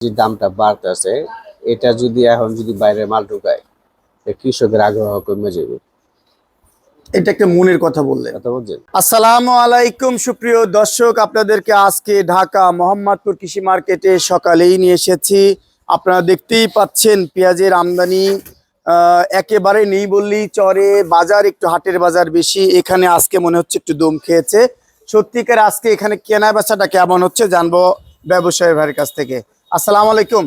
যে দামটা বাড়তেছে এটা যদি এখন যদি বাইরে মাল ঢুকায় কৃষকের আগ্রহ কমে যাবে। এটা একটা মনের কথা বললেন। বলছেন? আসসালামু আলাইকুম সুপ্রিয় দর্শক আপনাদেরকে আজকে ঢাকা মোহাম্মদপুর কৃষি মার্কেটে সকালেই নিয়ে এসেছি। আপনারা দেখতেই পাচ্ছেন পেঁয়াজের আমদানি আহ, একেবারে নেই বললেই চরে বাজার একটু হাটের বাজার বেশি এখানে আজকে মনে হচ্ছে একটু দম খেয়েছে। সত্যিকার আজকে এখানে কেনা বেচাটা কেমন হচ্ছে জানব ব্যবসায়ী ভাইয়ের কাছ থেকে। আসসালামু আলাইকুম।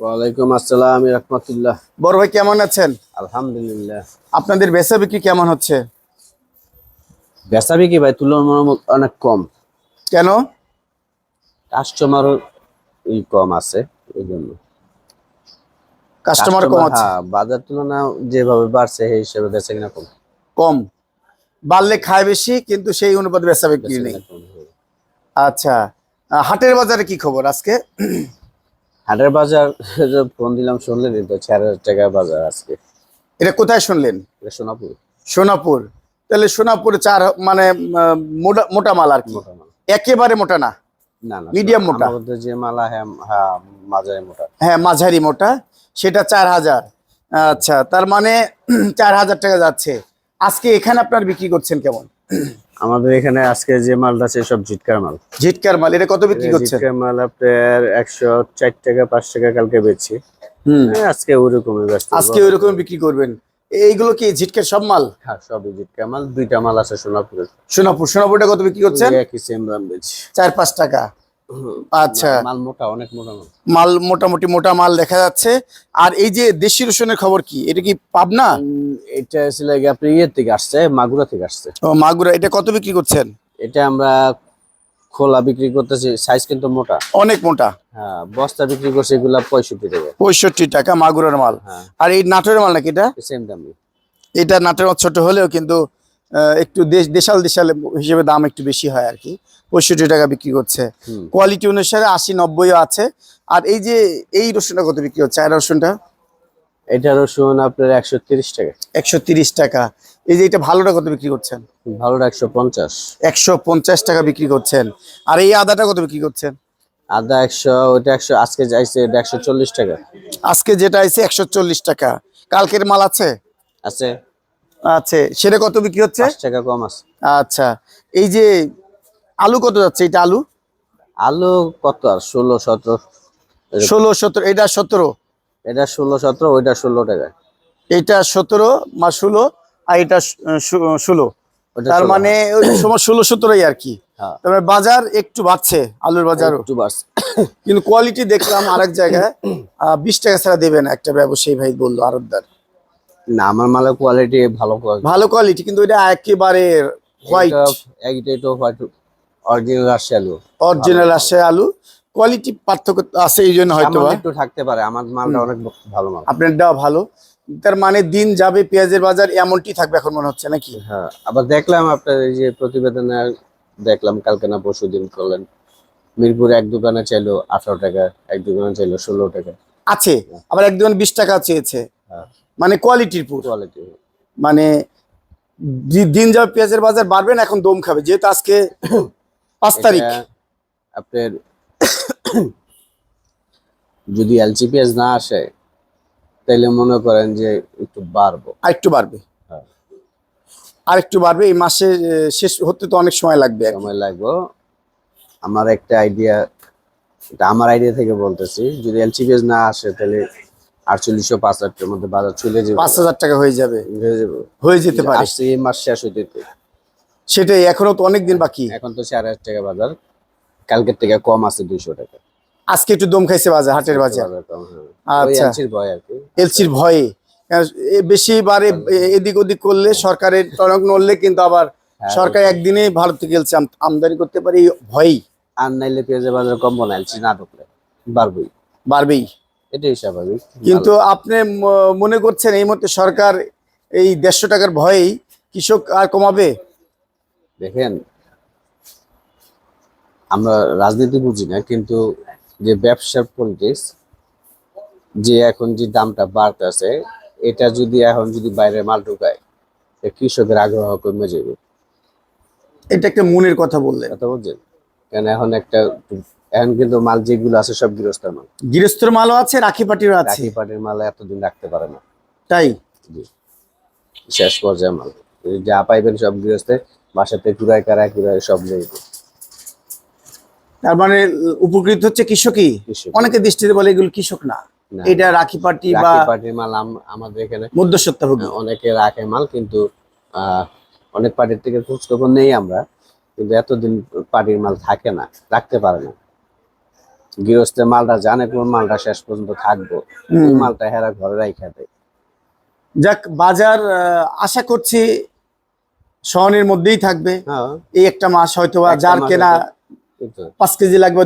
ওয়ালাইকুম আসসালাম রহমতুল্লাহ। বড় ভাই কেমন আছেন? আলহামদুলিল্লাহ। আপনাদের বেচা বিক্রি কেমন হচ্ছে? বেচা বিক্রি ভাই তুলনামূলক অনেক কম। কেন? কাস্টমারও ই কম আছে এই জন্য কাস্টমার কম আছে? হ্যাঁ, বাজার তুলনা যেভাবে বাড়ছে সেই হিসেবে বেচা কিনা কম। কম। বাড়লে খায় বেশি কিন্তু সেই অনুপাতে বেচা বিক্রি নেই। হ্যাঁ। আচ্ছা হাটের বাজারে কি খবর আজকে? হাটের বাজার ফোন দিলাম শুনলেন তো চার হাজার টাকা বাজার আজকে। এটা কোথায় শুনলেন? এটা সোনাপুর। সোনাপুর। তাহলে সোনাপুরে চার মানে মোটা মোটা মাল আর কি? একেবারে মোটা না? না না Medium মোটা। যে মালা হ্যাঁ হ্যাঁ মাঝারি মোটা। হ্যাঁ মাঝারি মোটা। সেটা চার হাজার। আচ্ছা তার মানে চার হাজার টাকা যাচ্ছে। আজকে এখানে আপনার বিক্রি করছেন কেমন? আমাদের এখানে আজকে যে মালটা আছে সব জিটকার মাল। জিটকার মাল এটা কত বিক্রি করছে জিটকার মাল আপনার একশো চার টাকা পাঁচ টাকা কালকে বেচছি। হুম। হ্যাঁ, আজকে ব্যস্ত। আজকে ওরকম বিক্রি করবেন। এইগুলো কি জিটকার সব মাল? হ্যাঁ সবই জিটকার মাল। দুইটা মাল আছে সোনাপুর সোনাপুর সোনাপুরটা কত বিক্রি করছেন? একই সেম দাম বেচছি। চার পাঁচ টাকা। আচ্ছা। মাল মোটা অনেক মোটা মাল। মোটামুটি মোটা মাল দেখা যাচ্ছে। আর এই যে দেশি রসুনের খবর কি? এটা কি পাবনা? এটা ছিল ইয়ের থেকে আসছে মাগুরা থেকে আসছে। ও মাগুরা এটা কত বিক্রি করছেন? এটা আমরা খোলা বিক্রি করতেছি সাইজ কিন্তু মোটা। অনেক মোটা। হ্যাঁ বস্তা বিক্রি করছে এগুলা পঁয়ষট্টি টাকা। পঁয়ষট্টি টাকা মাগুরার মাল। হ্যাঁ। আর এই নাটোরের মাল নাকি এটা? সেম দামই। এটা নাটোর মাল ছোট হলেও কিন্তু একটু দেশ দেশাল দেশাল হিসেবে দাম একটু বেশি হয় আর কি। পঁয়ষট্টি টাকা বিক্রি করছে। কোয়ালিটি অনুসারে আশি নব্বইও আছে। আর এই যে এই রসুনটা কত বিক্রি হচ্ছে? আর রসুনটা? এটা রসুন আপনার একশো তিরিশ টাকা। একশো তিরিশ টাকা। এই যে এটা ভালোটা কত বিক্রি করছেন? ভালোটা একশো পঞ্চাশ। একশো পঞ্চাশ টাকা বিক্রি করছেন। আর এই আদাটা কত বিক্রি করছেন? আদা একশো ওইটা একশো আজকে যাইছে এটা একশো চল্লিশ টাকা। আজকে যেটা আছে একশো চল্লিশ টাকা। কালকের মাল আছে? আছে। আছে। সেটা কত বিক্রি হচ্ছে? টাকা কম আছে। আচ্ছা। এই যে আলু কত যাচ্ছে? এটা আলু? আলু কত আর? ষোলো সতেরো। ষোলো সতেরো। এটা সতেরো? এটা ষোলো সতেরো ওইটা ষোলো টাকা। এটা সতেরো মা ষোলো আর এটা ষোলো। তার মানে সময় ষোলো সতেরোই আর কি। হ্যাঁ। তবে বাজার একটু বাড়ছে আলুর বাজার। একটু বাড়ছে। কিন্তু কোয়ালিটি দেখলাম আরেক জায়গায়। বিশ টাকা ছাড়া দেবে না একটা ব্যবসায়ী ভাই বলল আরবদার। না আমার মালের কোয়ালিটি ভালো কোয়ালিটি ভালো কোয়ালিটি কিন্তু এটা একেবারে হোয়াইট তো হোয়াইট অরিজিনাল আসছে আলু। অরিজিনাল আসে আলু। কোয়ালিটি পার্থক্য আছে এই জন্য হয়তো একটু থাকতে পারে আমার মালটা অনেক ভালো মাল। আপনারটাও ভালো। তার মানে দিন যাবে পেঁয়াজের বাজার এমনটি থাকবে এখন মনে হচ্ছে নাকি? হ্যাঁ আবার দেখলাম আপনার এই যে প্রতিবেদনে দেখলাম কালকে না পরশু দিন করলেন। মিরপুর এক দোকানে চাইলো আঠারো টাকা এক দোকানে চাইলো ষোলো টাকা। আছে আবার একদম বিশ টাকা চেয়েছে। হ্যাঁ। মানে কোয়ালিটির পুর। কোয়ালিটি মানে দিন যাবে পেঁয়াজের বাজার বাড়বে না এখন দম খাবে যেহেতু আজকে পাঁচ তারিখ। আপনার যদি এলসিপিএস না আসে তাহলে মনে করেন যে একটু বাড়বো। আর একটু বাড়বে। হ্যাঁ। আর একটু বাড়বে এই মাসে শেষ হতে তো অনেক সময় লাগবে সময় লাগবে। আমার একটা আইডিয়া এটা আমার আইডিয়া থেকে বলতেছি যদি এলসিপিএস না আসে তাহলে আটচল্লিশশো পাঁচ হাজারের মধ্যে বাজার চলে যাবে। পাঁচ হাজার টাকা হয়ে যাবে। হয়ে যেতে পারে। আসছে এই মাস শেষ হইতে। সেটাই এখনও তো অনেক দিন বাকি। এখন তো চার হাজার টাকা বাজার। কালকের থেকে কম আছে দুইশো টাকা। আজকে একটু দম খাইছে বাজার হাটের বাজার। হ্যাঁ। আচ্ছা। LC ভয় আর কি। এলসির ভয়ে। বেশি বারে এদিক ওদিক করলে সরকারের টনক নড়লে কিন্তু আবার হ্যাঁ, সরকার একদিনে ভারত থেকে এলসি আম- আমদানি করতে পারে এই ভয়েই। আর নাইলে পেঁয়াজের বাজার কম না এলসি না ঢুকলে বাড়বেই। বাড়বেই। এটাই স্বাভাবিক। কিন্তু আপনি মনে করছেন এই মুহূর্তে সরকার এই দেড়শো টাকার ভয়েই কৃষক আর কমাবে? দেখেন আমরা রাজনীতি বুঝি না কিন্তু যে ব্যবসার পলিটিক্স যে এখন যে দামটা বাড়তেছে এটা যদি এখন যদি বাইরে মাল ঢুকায় কৃষকের আগ্রহ কমে যাবে। এটা একটা মনের কথা বললেন। কথা বলছেন? কেন এখন একটা এখন কিন্তু মাল যেগুলো আছে সব গৃহস্থের মাল। গৃহস্থর মালও আছে রাখি পাটিরও আছে। রাখি পাটির মাল এতদিন রাখতে পারে না। তাই? শেষ পর্যায়ে মাল। যা পাইবেন সব গৃহস্থে বাসাতে কুড়ায় কারায় কুড়ায় সব নেই তার মানে উপকৃত হচ্ছে কৃষকই? অনেকে দৃষ্টিতে বলে এগুলো কৃষক না। এটা রাখি পাটি বা পাটির মাল আম- আমাদের এখানে মধ্যস্বত্বভোগী। অনেকে রাখে মাল কিন্তু আহ, অনেক পার্টির থেকে খোঁজ খবর নেই আমরা। কিন্তু এতদিন পার্টির মাল থাকে না রাখতে পারে না। গৃহস্থের মালটা জানে কোন মালটা শেষ পর্যন্ত থাকব মালটা হেরা ঘরে রাখা দেয়। যাক বাজার আশা করছি সহনের মধ্যেই থাকবে। হ্যাঁ। এই একটা মাস হয়তো বা যার কেনা পাঁচ কেজি লাগবে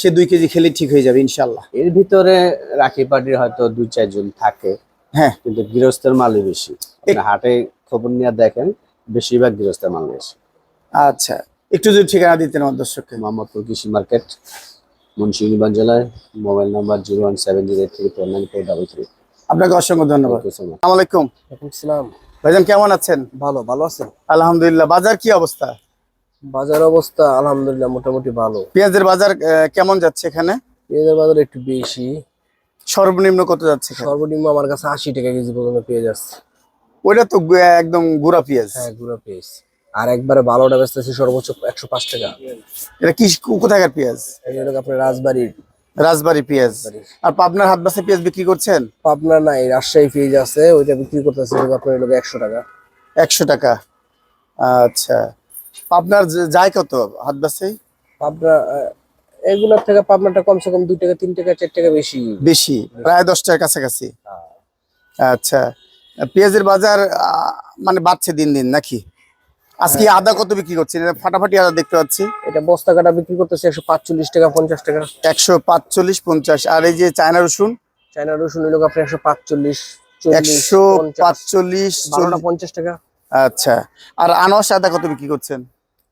সে দুই কেজি খেলে ঠিক হয়ে যাবে ইনশাল্লাহ এর ভিতরে রাখি পার্টির হয়তো দুই চারজন থাকে হ্যাঁ। কিন্তু গৃহস্থের মালই বেশি। হাটে খবর নিয়ে দেখেন বেশিরভাগ গৃহস্থের মাল বেশি। আচ্ছা একটু যদি ঠিকানা দিতেন আমার দর্শককে। মোহাম্মদপুর কৃষি মার্কেট। মুন্সিগঞ্জ জেলায় mobile number zero one seven zero eight three four nine four double three. আপনাকে অসংখ্য ধন্যবাদ। আসসালামু আলাইকুম। ভাইজান কেমন আছেন? ভালো ভালো আছেন? আলহামদুলিল্লাহ। বাজার কি অবস্থা? বাজার অবস্থা আলহামদুলিল্লাহ মোটামুটি ভালো। পেঁয়াজের বাজার আহ, কেমন যাচ্ছে এখানে? পেঁয়াজের বাজার একটু বেশি। সর্বনিম্ন কত যাচ্ছে সর্বনিম্ন আমার কাছে আশি টাকা কেজি পর্যন্ত পেঁয়াজ আসছে। ওইটা তো একদম গুড়া পেঁয়াজ। হ্যাঁ গুড়া পেঁয়াজ। আর একবারে ভালোটা বেচতেছি সর্বোচ্চ একশো পাঁচ টাকা। এটা কি কোথাকার পেঁয়াজ? এই হলো আপনার রাজবাড়ির। রাজবাড়ি পেঁয়াজ। আর পাবনার হাট বাসে পেঁয়াজ বিক্রি করছেন? পাবনা নাই রাজশাহী পেঁয়াজ আছে ওইটা বিক্রি করতেছে আপনার হলো একশো টাকা। একশো টাকা। আচ্ছা। পাবনার যায় কত হাট বাসে পাবনা এগুলোর থেকে পাবনাটা কমসে কম দুই টাকা তিন টাকা চার টাকা বেশি। বেশি প্রায় দশটার কাছাকাছি। আচ্ছা। পেঁয়াজের বাজার মানে বাড়ছে দিন দিন নাকি? আজকে আদা কত বিক্রি করছেন? এটা ফাটাফাটি আদা দেখতে পাচ্ছি। এটা বস্তা কাটা বিক্রি করতেছে একশো পাঁচচল্লিশ টাকা পঞ্চাশ টাকা। একশো পাঁচচল্লিশ পঞ্চাশ। আর এই যে চায়না রসুন? চায়না রসুন হলো আপনার একশো পাঁচচল্লিশ একশো পাঁচচল্লিশ পঞ্চাশ টাকা। আচ্ছা। আর আনোয়ার আদা কত বিক্রি করছেন?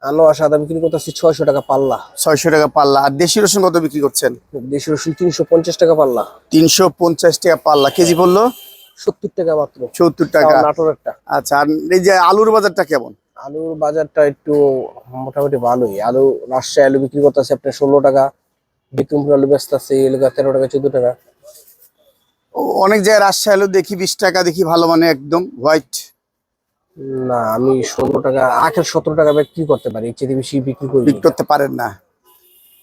আলো সাদা বিক্রি করতেছি ছয়শো টাকা পাল্লা। ছয়শো টাকা পাল্লা। আর দেশি রসুন কত বিক্রি করছেন? দেশি রসুন তিনশো পঞ্চাশ টাকা পাল্লা। তিনশো পঞ্চাশ টাকা পাল্লা। কেজি পড়ল সত্তর টাকা মাত্র। সত্তর টাকা। আচ্ছা আর এই যে আলুর বাজারটা কেমন? আলুর বাজারটা একটু মোটামুটি ভালোই। আলু রাজশাহী আলু বিক্রি করতেছে আপনার ষোলো টাকা বিক্রমপুর আলু ব্যস্ত আছে এলাকা তেরো টাকা চোদ্দ টাকা। অনেক জায়গায় রাজশাহী আলু দেখি বিশ টাকা দেখি ভালো মানে একদম হোয়াইট না আমি ষোলো টাকা আখের সতেরো টাকা বিক্রি করতে পারি চেয়ে বেশি বিক্রি করি বিক্রি করতে পারেন না।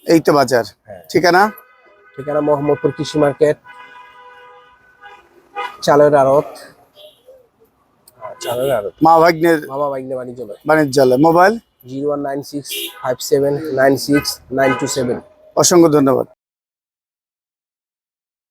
এই তো বাজার। হ্যাঁ। ঠিকানা? ঠিকানা মোহাম্মদপুর কৃষি মার্কেট চালের আড়ত। মা ভাগ্নের মামা ভাগ্নে বাণিজ্য বাণিজ্যালয়। Mobile? Zero one nine six five seven nine six nine two seven. অসংখ্য ধন্যবাদ।